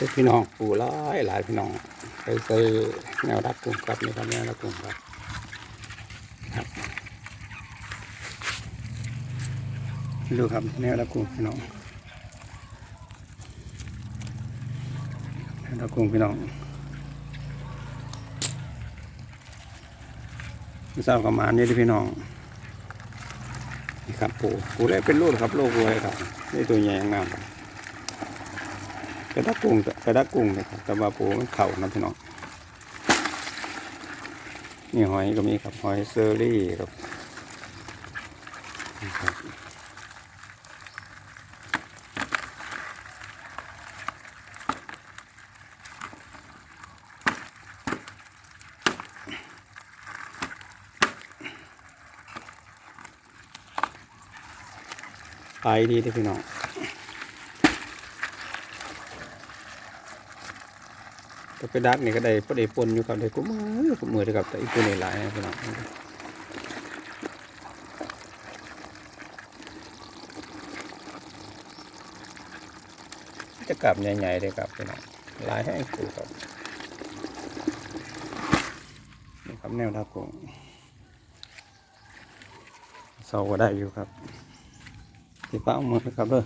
เป็นพี่น้องปูหลายหลายพี่น้องไปใส่แนวรับกลุ่มครับนี่ครับแนวรับกลุ่มครับครับดูครับแนวรับกลุ่มพี่น้องแนวรับกลุ่มพี่น้องไม่ทราบประมานี้ที่พี่น้องนี่ครับปูปูแรกเป็นลูกครับลูกวัวครับนี่ตัวใหญ่งามครับ ระดักกุ้งกระดักกุ้งนะครับแต่ว่าปูมันเข่านะพี่น้องนี่หอยก็มีครับหอยเซอรี่ครับนี่ครับไปดีที่พี่น้อง แต่ไปดักนี่ก็ได้พอได้ปนอยู่กับได้กูมือกูมือเด้อครับแต่อีกตัวนี้หลายนะพี่น้องจะกลับใหญ่ๆเลยครับพี่น้องหลายให้กูครับนี่ครับแนวทับกุ้งเสาก็ได้อยู่ครับที่ป้าเอามือครับเด้อ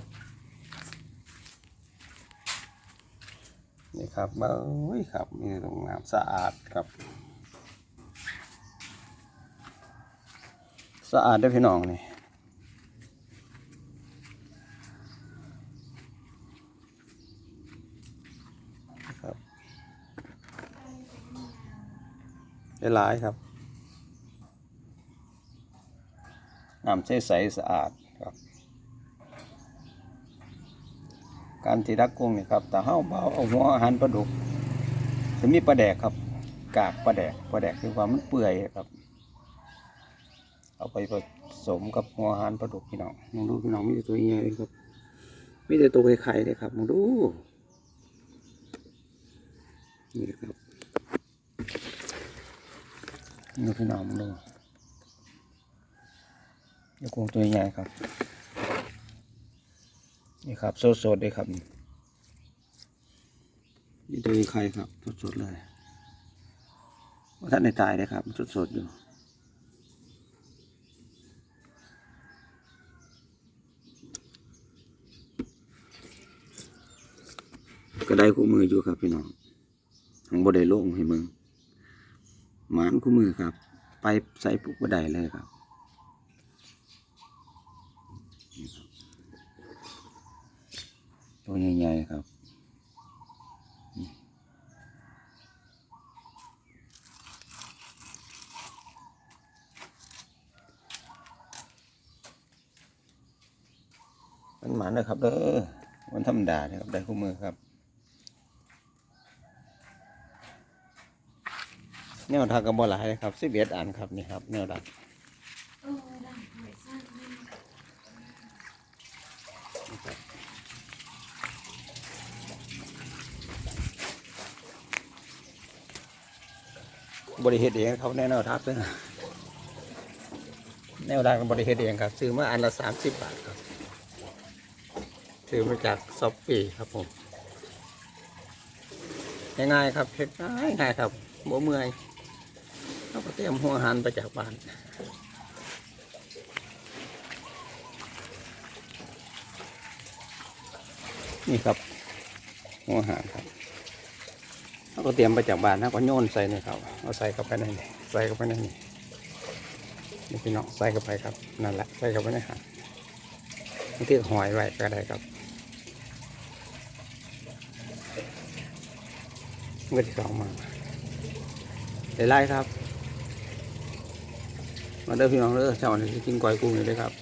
นี่ครับเอ้ยครับมีโรงน้ำสะอาดครับ สะอาดได้อพี่น้องนี่ครับได้หลายครับน้ำใสใสๆสะอาดครับ การที่รักกุ้งนี่ครับแต่เฮาเบาเอาหัวอาหารปลาดุกจะมีปลาแดกครับ กากปลาแดกปลาแดกคือความมันเปื่อยครับ เอาไปผสมกับหัวอาหารปลาดุกพี่น้องมองดูพี่น้องมีแต่ตัวใหญ่เลยครับมีแต่ตัวไข่ๆเลยครับมองดูนี่ครับนี่พี่น้องมองดูนี่กุ้งตัวใหญ่ครับ นี่ครับสดๆเลยครับนี่ตัวไข่ครับสดๆเลยว่าท่านในตายเลยครับสดๆอยู่ก็ได้คู่มืออยู่ครับพี่น้องทั้งบ่ได้โล่งให้มึงหมานคู่มือครับ ไปใส่ปุ๊บก็ได้เลยครับ ตัวใหญ่ๆครับมันหมันนะครับเด้อมันธรรมดานะครับ ได้คู่มือครับแนวทางกับบอลายนะครับสิบเอ็ดอันครับนี่ครับแนวดัก บริเหตุเองเขาแนวทักเลยแนวดักกับบริเหตุเองครับ ซื้อมาอันละสามสิบบาทครับ ซื้อมาจากซอปปี้ครับผม ง่ายๆครับเฮ็ดง่ายง่ายๆครับบ่เมื่อยเราก็เตรียมหัวหันไปจากบ้านนี่ครับหัวหางครับ เราก็เตรียมไปจากบ้านแล้วก็โยนใส่นี่ครับเอาใส่เข้าไปในนี่ใส่เข้าไปในนี่นี่พี่น้องใส่เข้าไปครับนั่นแหละใส่เข้าไปในหางบางที่หอยไว้ก็ได้ครับเมื่อที่สองมาได้ไล่ครับ มาเด้อพี่น้องเด้อเจ้าหนี้กินกอยกุ้งอยู่เลยครับ